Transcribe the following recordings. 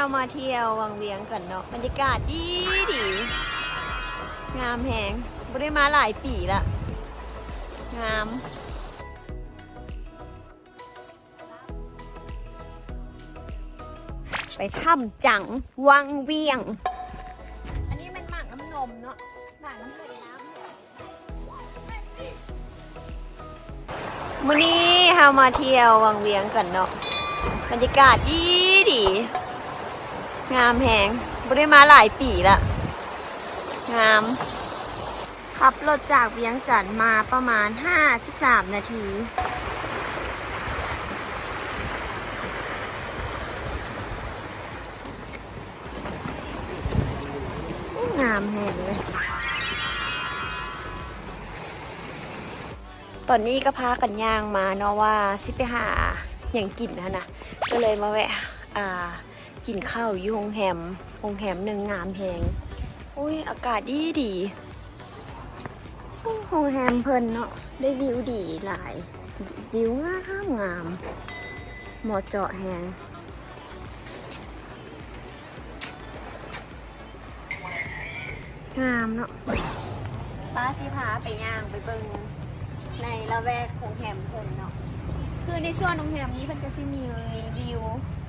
ามาเที่ยววังเวียงกันเนาะบรรยากาศดีดีงามแหงไม่ได้มาหลายปีละงามไปถ้ำจังวังเวียง อันนี้มันหมากน้ำนมเนาะหมากน้ำนมน้ำมื้อนี้เฮามาเที่ยววังเวียงกันเนาะบรรยากาศดีดี งามแหงไม่ได้มาหลายปีละ งาม ขับรถจากเวียงจันทน์มาประมาณ 53 นาทีงามแหงเลย ตอนนี้ก็พากันย่างมาเนาะว่าสิไปหาอย่างกินนะนะ ก็เลยมาแวะ อ่า กินข้าวอยู่โรงแรมโรงแรมหนึ่งงามแหงอุ้ยอากาศดีดีโรงแรมเพลินเนาะได้วิวดีหลาย วิวงามงามหมาะเจาะแหงงามเนาะป้าสิพาไปย่างไปเบิงในละแวกโรงแรมเพลินเนาะคือในส่วนโรงแรมนี้เพิ่นก็สิมีวิว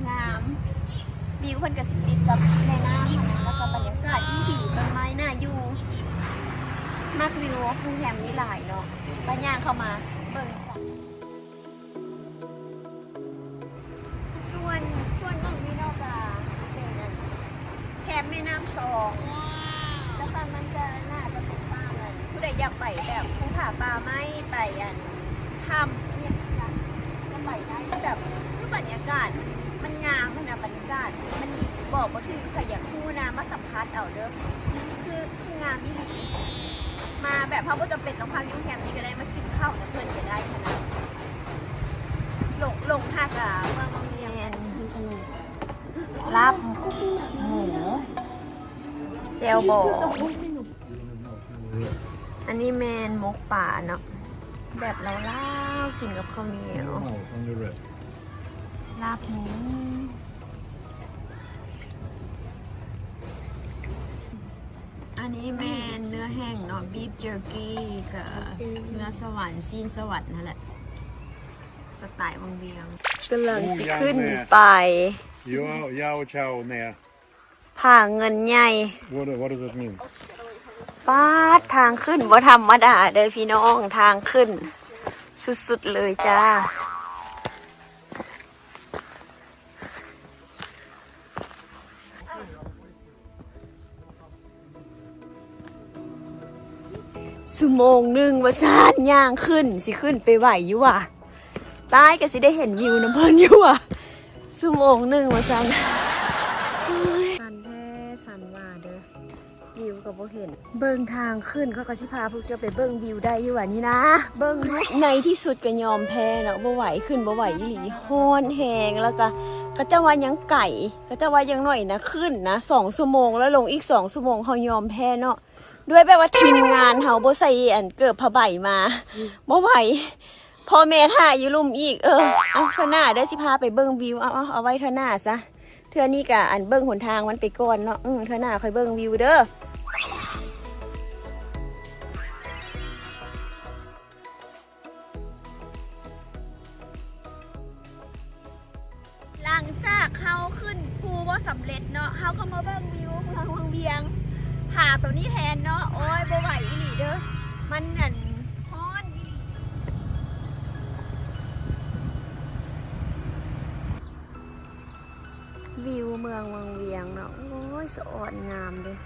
งาม วิวเพิ่นก็สิติดกับแม่น้ำนะแล้วก็บรรยากาศที่ดีต้นไม้น่าอยู่มากวิวโรงแรมนี้หลายเนาะป้าย่างเข้ามาเบิ่งจ้ะส่วนส่วนของนี้เนาะก็เป็นอันแคมป์แม่น้ำสองแล้วก็มันจะน่าจะเป็นป่ามันผู้ใดอยากไปแบบภูผาป่าไม้ไปอันทำเนี่ยสิคะไปได้แบบบรรยากาศมัน นาดบรรยากาศมันบอกว่าคือใครอยากคู่นะมาสัมผัสเอาเด้อคือคืองามนี่มาแบบเขาก็จะเป็นต้องพักอยุ่งแคมป์นี้ก็ได้มากินข้าวกับเพื่อนก็ได้ขนาดหลงหลงหักอะเมืองบางเรียนลาบหมูเจลโบอันนี้แมนมกป่าเนาะแบบเราเล่าๆกินกับข้าวเหนียว Miles on your rib. ลาบหมู อันนี้แมนเนื้อแห้งเนาะบีฟเจอร์กี้กับเนื้อสวรรค์ซีนสวรรค์นั่นแหละ สไตล์วังเวียงกำลังสิขึ้นไป Yao, yao chow nea. ผ่าเงินใหญ่ What, what does it mean? ป้าดทางขึ้นว่าธรรมดาเด้อพี่น้องทางขึ้น สุดๆเลยจ้า สุโมงหนึ่งว่าซานย่างขึ้น สิขึ้นไปไหวอยู่ว่ะตายก็สิได้เห็นวิวน้ำเพลินอยู่ว่ะสุโมงหนึ่งว่าซานเฮ้ยสันแท้สันว่าเด้อวิวกับโบเห็น เบิ้งทางขึ้นเขาก็สิพาพวกเจ้าไปเบิ้งวิวได้อยู่ว่านี่นะ เบิ้งในที่สุดก็ยอมแพ้เนาะบ่ไหวขึ้นบ่ไหวอีหลีฮ้อนแหงแล้วก็ก็จะว่ายังไก่ ก็จะว่ายังหน่อยนะขึ้นนะสองชั่วโมงแล้วลงอีกสองชั่วโมงเขายอมแพ้เนาะ ด้วยแบบว่าทีมงานเขาบ่ใส่อันเกิบผ้าใบมาบ่ไหวพ่อแม่ถ่ายอยู่ลุมอีกเออเอาเท่าหน้าเด้อสิพาไปเบิ้งวิวเอาเอาเอาไว้เท่าหน้าซะเทื่อนี้กะอันเบิ้งหนทางมันไปก่อนเนาะอือเท่าหน้าค่อยเบิ้งวิวเด้อหลังจากเขาขึ้นภูว่าสำเร็จเนาะเขาก็มาเบิ่งวิวเมืองวังเวียง ผ่าตัวนี้แทนเนาะโอ้ยบ่ไหวอีหลีเด้อมันนั่นฮ้อนวิวเมืองวังเวียงเนาะโอ้ยสะอ่อนงามเลย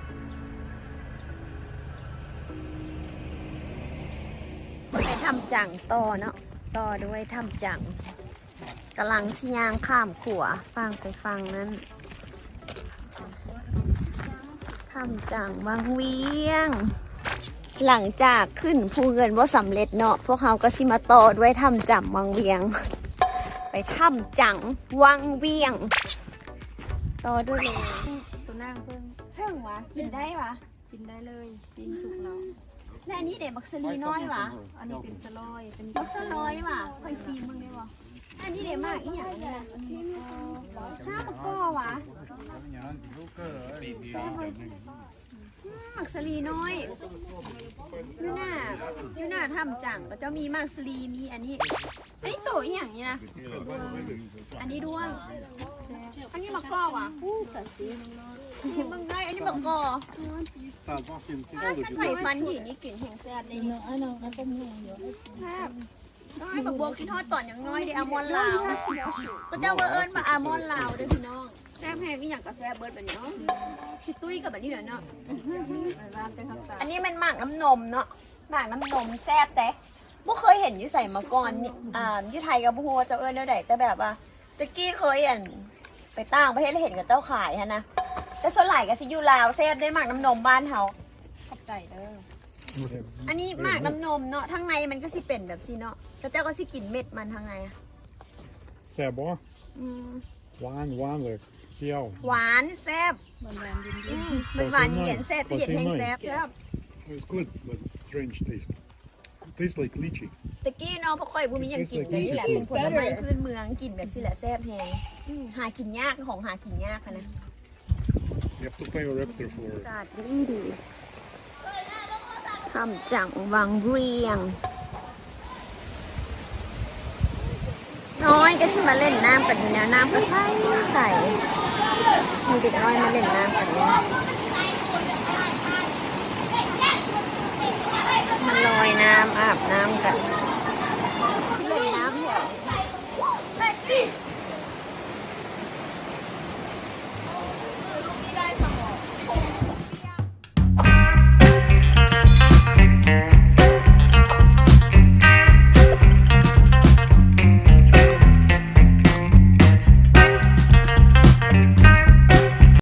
ไปทำจังต่อเนาะต่อด้วยทำจังกำลังสิยางข้ามขัวฟังไปฟังนั้น ข้ามจังบางเวียง หลังจากขึ้นภูเงินว่าสำเร็จเนาะพวกเขาก็สิมาต่อด้วยทำจังวังเวียง ไปทำจังวังเวียง ต่อด้วยเลยตัวนั่งเพิ่งเพิ่งวะกินได้วะกินได้เลยปิ้งสุกแล้วและอันนี้เด็กบักสลีน้อยวะอันนี้เป็นสลอยเป็นบักสลอยวะคอยซีมึงได้วะอันนี้เด็กมากอีหยังเนี่ยข้าวมะกอวะ เมักสลีน้อยยูน่ายูน่าทำจังก็จะมีมักสลีมีอันนี้อันนี้โตอหย่างนี้นะอันนี้ด้วงอันนี้มะกอกว่ะอู้สันสีอันนี้มึงได้อันนี้มะกอกถ้าฉันไผ่ฟันหยีนี่กลิ่นแห่งแซ่บเลยเนี่แซ่บน้อยบักบัวกินทอดต่อนอย่างน้อยเดออามอนลาวก็เจ้าว่าเอิญมาอามอนลาวเด้อพี่น้อง บแห้งก็อย่างกับแซ่บเบิร์ดแบบนี้เนาะพี่ตุ้ยกับแบบนี้เหรอเนาะอันนี้มันหมากน้ำนมเนาะหมากน้ำนมแซ่บแต่บ่เคยเห็นอยู่ใส่มาก่อนนี่อ่าอยู่ไทยกับบ่ฮู้ว่าเจ้าเอิ้นเด้อใดแต่แบบว่าตะกี้เคยอันไปต่างประเทศแล้วเห็นกับเจ้าขายฮะนะแต่ส่วนใหญ่ก็สิอยู่ลาวแซ่บได้หมากน้ำนมบ้านเฮาขอบใจเด้ออันนี้หมากน้ำนมเนาะข้างในมันก็สิเป็นแบบสิเนาะแต่เจ้าก็สิกินเม็ดมันทางในอะแซ่บบ่อืม หวานหวานเลยเปรี้ยวหวานแซ่บมันแรงดินดิอืนมมันหวานเย็นแซ่บแต่เย็นแห้งแซ่บ It's good but strange taste tastes like lychee ตะกี้เนาะพอค่อยบุมีหยังกินเลยนี่แหละเป็นผลไม้พื้นเมืองกินแบบสิแหละแซ่บแฮงอืมหากินยากของหากินยากอะนะ you have to pay extra for อากาศดีดีทำจังวังเรียง น้อยก็สิมาเล่นน้ำกันดีนะน้ำก็ใสใสมีเด็กน้อยมาเล่นน้ำกันเนี่ยมาลอยน้ำอาบน้ำกัน